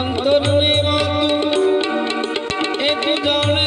અંતરની વાતું એ તું જાણે.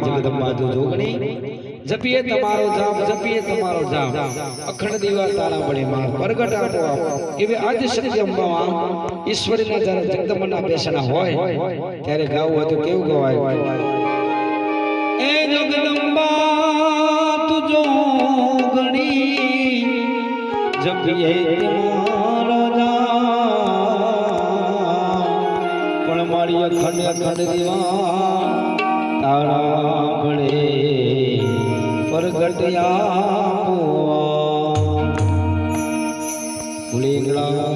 માં જગદંબા જો જોગણી જપીએ તમારો જામ જપીએ તમારો જામ અખંડ દીવા તારા બળે માં પ્રગટ આપો આપ. એવી આજ શક્તિ અંબામાં ઈશ્વરીના જ્યારે જગદંબાના બેસણા હોય ત્યારે ગાવું હોય તો કેવું ગવાય? એ જગદંબા તુજો ગણી જપીએ તમારો જામ પણ મારી અખંડ અખંડ દીવા તારા ભટયા ભૂલી ગયા